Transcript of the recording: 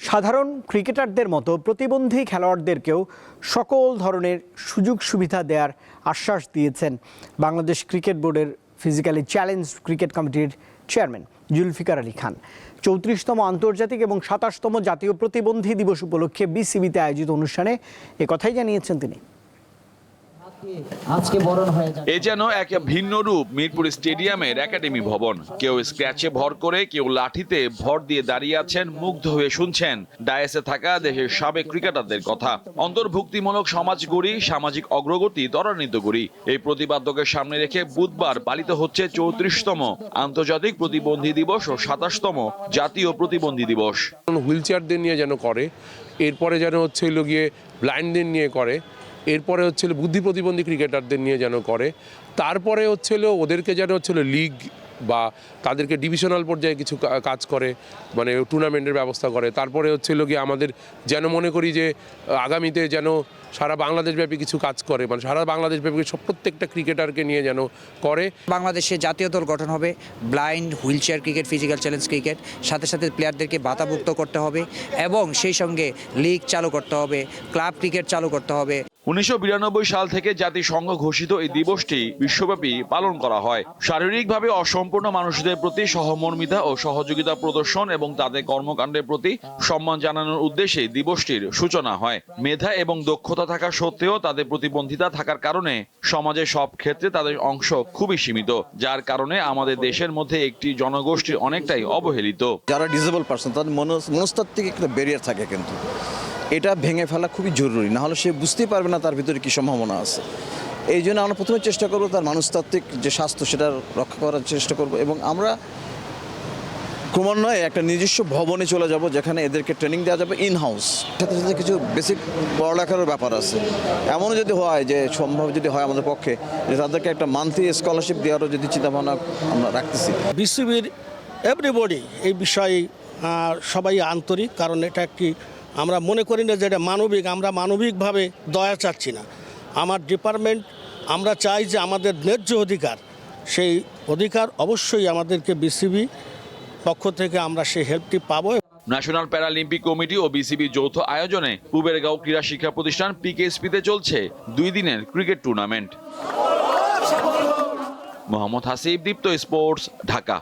সাধারণ ক্রিকেটারদের মতো প্রতিবন্ধী খেলোয়াড়দেরকেও সকল ধরনের সুযোগ সুবিধা দেওয়ার আশ্বাস দিয়েছেন বাংলাদেশ ক্রিকেট বোর্ডের ফিজিক্যালি চ্যালেঞ্জ ক্রিকেট কমিটির চেয়ারম্যান জুলফিকার আলী খান। চৌত্রিশতম আন্তর্জাতিক এবং সাতাশতম জাতীয় প্রতিবন্ধী দিবস উপলক্ষে বিসিবিতে আয়োজিত অনুষ্ঠানে একথাই জানিয়েছেন তিনি। আজকে বরণ হয়ে যাবে। এ যেন এক ভিন্ন রূপ মিরপুর স্টেডিয়ামের একাডেমি ভবন। কেউ স্ক্র্যাচে ভর করে কেউ লাঠিতে ভর দিয়ে দাঁড়িয়ে আছেন মুগ্ধ হয়ে শুনছেন ডায়াসে থাকা দেশের সাবেক ক্রিকেটারদের কথা। অন্তর্ভুক্তিমূলক সমাজ গড়ি সামাজিক অগ্রগতি ত্বরান্বিত করি এই প্রতিপাদ্যকে সামনে রেখে বুধবার পালিত হচ্ছে চৌত্রিশতম আন্তর্জাতিক প্রতিবন্ধী দিবস ও সাতাশতম জাতীয় প্রতিবন্ধী দিবস। হুইল চেয়ারদের নিয়ে যেন করে এরপরে যেন হচ্ছে গিয়ে ব্লাইন্ডদের নিয়ে করে এরপরে হচ্ছে বুদ্ধি প্রতিবন্ধী ক্রিকেটারদের নিয়ে যেন করে। তারপরে হচ্ছে হলো ওদেরকে যেন হচ্ছে হলো লিগ বা তাদেরকে ডিভিশনাল পর্যায়ে কিছু কাজ করে মানে টুর্নামেন্টের ব্যবস্থা করে। তারপরে হচ্ছে হলো গিয়ে আমাদের যেন মনে করি যে, আগামীতে যেন সারা বাংলাদেশব্যাপী কিছু কাজ করে মানে সারা বাংলাদেশব্যাপী সব প্রত্যেকটা ক্রিকেটারকে নিয়ে যেন করে। বাংলাদেশে জাতীয় দল গঠন হবে, blind wheel chair cricket, physical challenge cricket. সাথে সাথে প্লেয়ারদেরকে ভাতাভুক্ত করতে হবে এবং সেই সঙ্গে লিগ চালু করতে হবে, ক্লাব ক্রিকেট চালু করতে হবে। উনিশশো বিরানব্বই সাল থেকে জাতিসংঘ ঘোষিত এই দিবসটি বিশ্বব্যাপী পালন করা হয়। শারীরিকভাবে অসম্পূর্ণ মানুষদের প্রতি সহমর্মিতা ও সহযোগিতা প্রদর্শন এবং তাদের কর্মকাণ্ডের প্রতি সম্মান জানানোর উদ্দেশ্যে দিবসটির সূচনা হয়। মেধা এবং দক্ষতা থাকা সত্ত্বেও তাদের প্রতিবন্ধিতা থাকার কারণে সমাজের সব ক্ষেত্রে তাদের অংশ খুবই সীমিত, যার কারণে আমাদের দেশের মধ্যে একটি জনগোষ্ঠী অনেকটাই অবহেলিত। যারা ডিসেবল পার্সন তাদের মনস- মনস্তাত্ত্বিক একটা ব্যারিয়ার থাকে কিন্তু। এটা ভেঙে ফেলা খুবই জরুরি, নাহলে সে বুঝতেই পারবে না তার ভিতরে কী সম্ভাবনা আছে। এই জন্য আমরা প্রথমে চেষ্টা করব তার মানুষতাত্ত্বিক যে স্বাস্থ্য, সেটা রক্ষা করার চেষ্টা করব এবং আমরা ক্রমান্বয়ে একটা নিজস্ব ভবনে চলে যাব, যেখানে এদেরকে ট্রেনিং দেওয়া যাবে ইন হাউস সাথে সাথে কিছু বেসিক পড়ালেখারও ব্যাপার আছে। এমনও যদি হয় যে সম্ভব যদি হয় আমাদের পক্ষে, যে তাদেরকে একটা মান্থলি স্কলারশিপ দেওয়ারও যদি চিন্তাভাবনা আমরা রাখতেছি। বিসিবির এভরিবডি এই বিষয়ে সবাই আন্তরিক, কারণ এটা একটি আমরা মনে করি না যে এটা মানবিক, আমরা মানবিকভাবে দয়া চাচ্ছি না। আমার ডিপার্টমেন্ট আমরা চাই যে আমাদের ন্যায্য অধিকার, সেই অধিকার অবশ্যই আমাদেরকে বিসিবি পক্ষ থেকে আমরা সেই হেল্পটি পাবো। ন্যাশনাল প্যারালিম্পিক কমিটি ও বিসিবি যৌথ আয়োজনে কুবেরগাঁও ক্রীড়া শিক্ষা প্রতিষ্ঠান পিকেএসপিতে চলছে দুই দিনের cricket tournament Mohammad Hasib, Deepto sports, Dhaka.